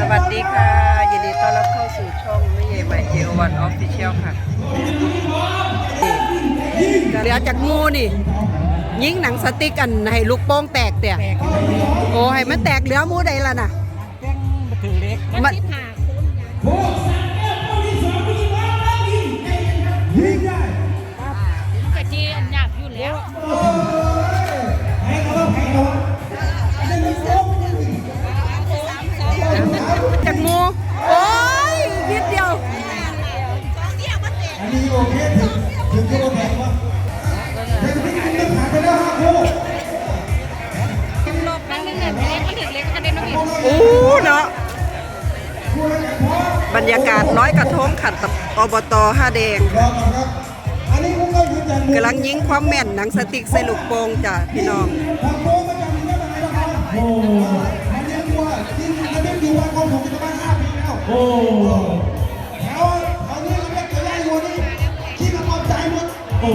สวัสดีค่ะ ยินดีต้อนรับเข้าสู่ช่องไม่ใหญ่ใหม่เจอวันออฟฟิเชียลค่ะเหลือจากงูนี่ ยิงหนังสติ๊กอันให้ลูกโป่งแตกเตี่ยโอ้ให้มันแตกเหลือหมูใดล่ะน่ะ มันก รรยากาศร้อยกระทงขัดกับอบตห้าแดงกำลังยิงความแม่นหนังสติกใส่ลูกโป่งจ้ะพี่น้องทาโค้งประจำนี้ไม่เป็นไรนะครับโอ้มันเลี้ยงวัวที่มันเลี้ยงอวันของผมจะมาห้าปีแล้วโอ้แถวแถวนี้เราเรียกเกี่ยวได้วัวนี่ขี้กระป๋องใจหมดโอ้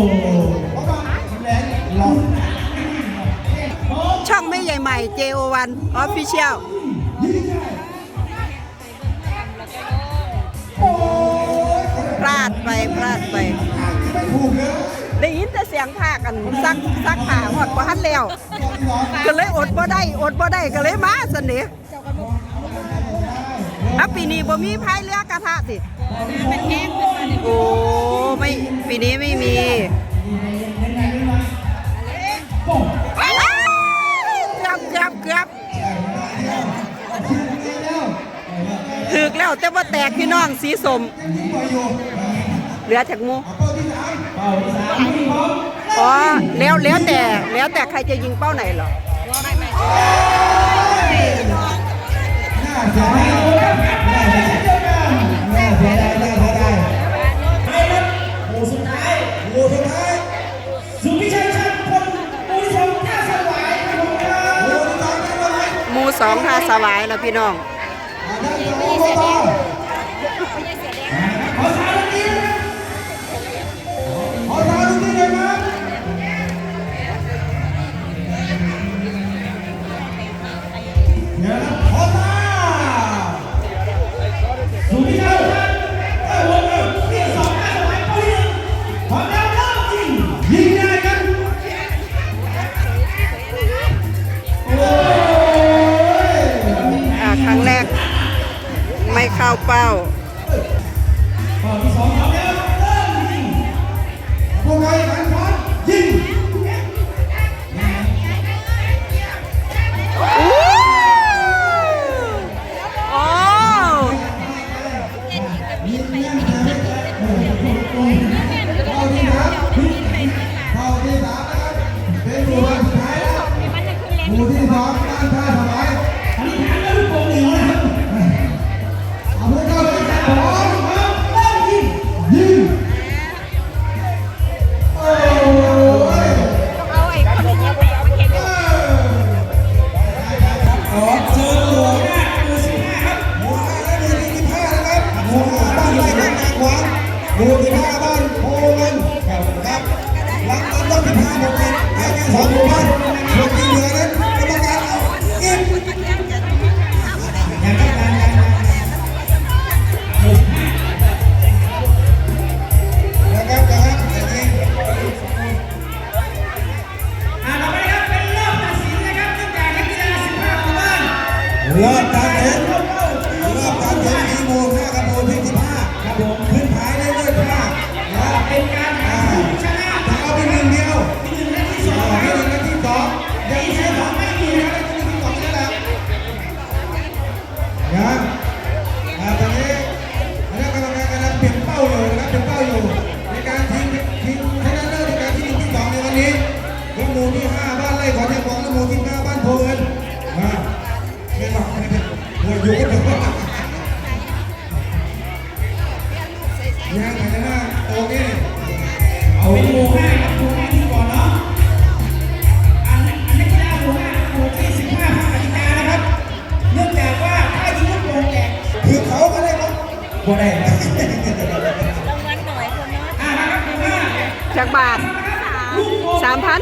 แลอกช่องไม่ใหญ่ใหม่ JO1 Official าดไปพลาดไป ได้ยินแต่เสียงผ้ากันซักซักผ้าหอดบ่ทันแล้ว ก็เลยอดบ่ได้อดบ่ได้ก็เลยมาสนิอะปีนี้บ่มีพายเรือกระทะสิมันแห้งโอ้ไม่ปีนี้ไม่มีเกือบเกือบเกือบถึกแล้วแต่ว่าแตกพี่น้องสีสม เหลือจากหมูอ๋อแล้วแล้วแต่แล้วแต่ใครจะยิงเป้าไหนเหรอหมู่สุดท้ายหมู่สุดท้ายสุพิชัยชัยพลหมู่ที่สองท่าสวายครับผมครั เข้าเป้าข้อที่สองพร้อมแล้วเริ่มยิงพวกเราอีกครั้งพร้อมยิงโอ้เข้าที่สามเข้าที่สามนะครับเป็นหมู่บ้านสุดท้ายแล้วมันจะขึ้นเล็กหมู่ที่สองบ้านท่าสบาย ขอเทียมของและหมู่ที่ห้าบ้านโพเงินมาไม่หรอกไม่เป็นหัวอยู่กันเถอะยังไงนะโอเคเอาเป็นหมู่ห้ากับหมู่ห้าที่ก่อนเนาะอันอันนักกีฬาหมู่ห้าหมู่ที่15ภาคกติกานะครับ เนื่องจากว่าถ้ายิงลูกโป่งแตกคือเขาก็ได้ครับบ่ได้นะรางวัลหน่อยคนน้อยอ่านะครับหมู่ห้าจากบาทสามพัน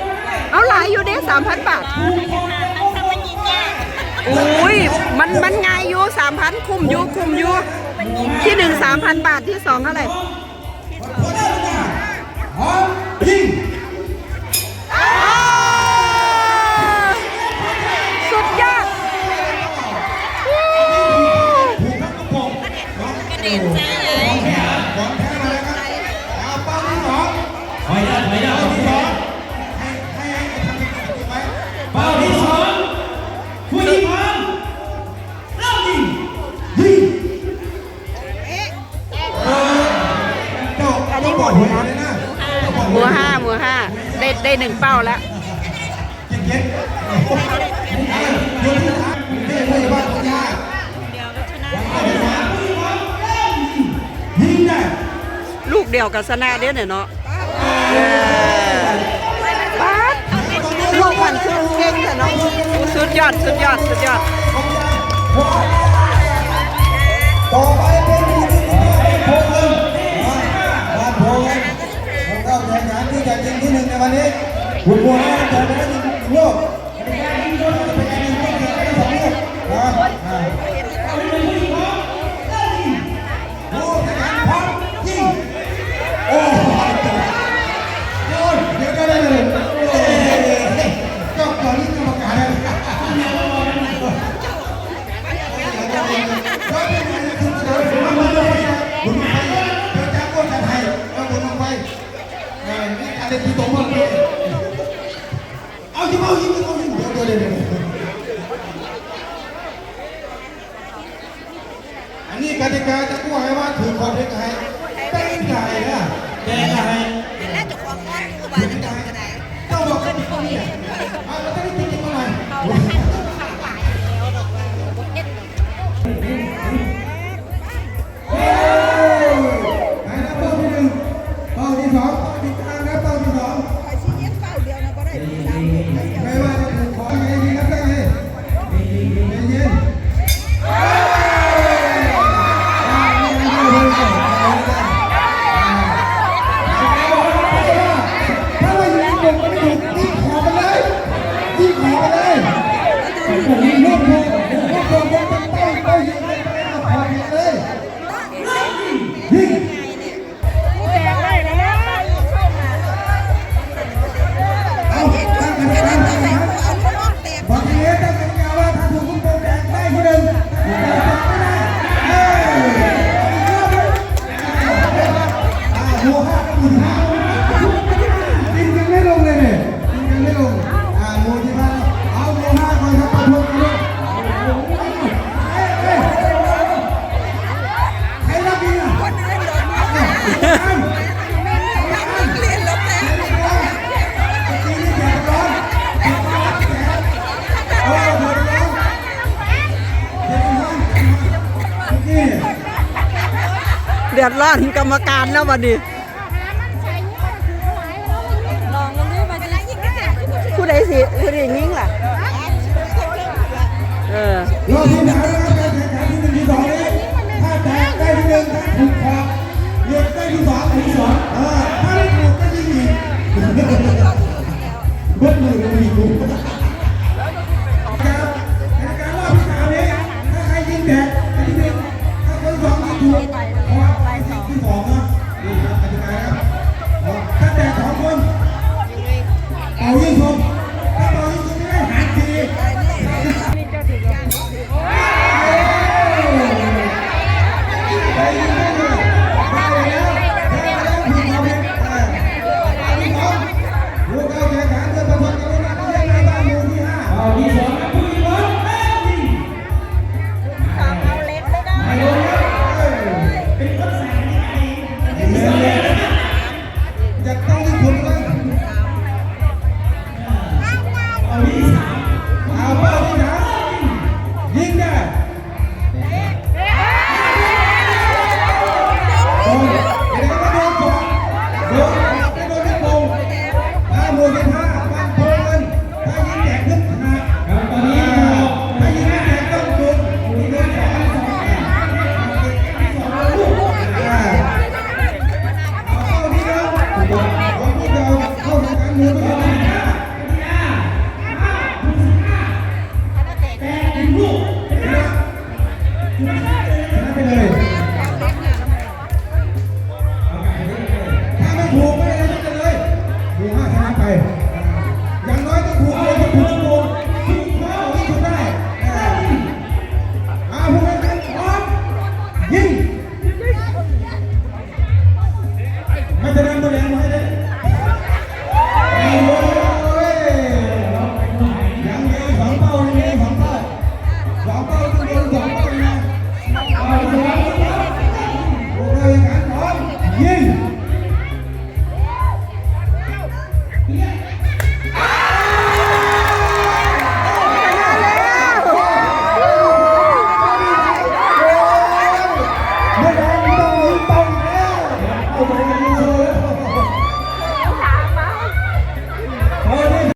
เอาหลายอยู่เด้สามพันบาททั้งทั้งมันยิงยากอุ้ย มันมันง่ายอยู่สามพันคุ้มอยูคุ้มอยูที่หนึ่งสามพันบาทที่สองเท่าไหร่ หนึ่งเป้าแล้วลูกเดียวกับสนาเด้เนี่ยเนาะเออป๊าดลูกมันคือเก่งแต่เนาะสุดยอด สุดยอด สุดยอดต่อไปเป็นผู้ที่โพงเงินบ้านพงเงินผมก็แข่งขันที่จะยิงที่หนึ่งในวันนี้ คุณ ไม่ว่า หัวห้ากันไม่ลงเลยเนี่ยยิงยังไม่ลงอ่าหมูที่ห้าเอาหมูห้าก่อนครับประท้วงกันใครรับดีอะคนอื่นโดนมาเดือดร้อนกรรมการแล้ววันนี้ ผู้ใดสิผู้ใดยิงล่ะ เออรอบที่สามนะครับการแข่งขันที่หนึ่งที่สองนี้ถ้าแตกได้ที่หนึ่งถ้าถูกขอบหยุดได้ที่สองที่สองเออถ้าไม่ถูกก็ยิงอีกเบิ้ลมือกันอีถูกครับในกรรอบที่สามนี้ถ้าใครยิงแตกได้ที่หนึ่งถ้าคนสองยิงถูกขอไปที่สองนะนี่ครับกติกาครับถ้าแตกสองคนเป่ายิงถ้า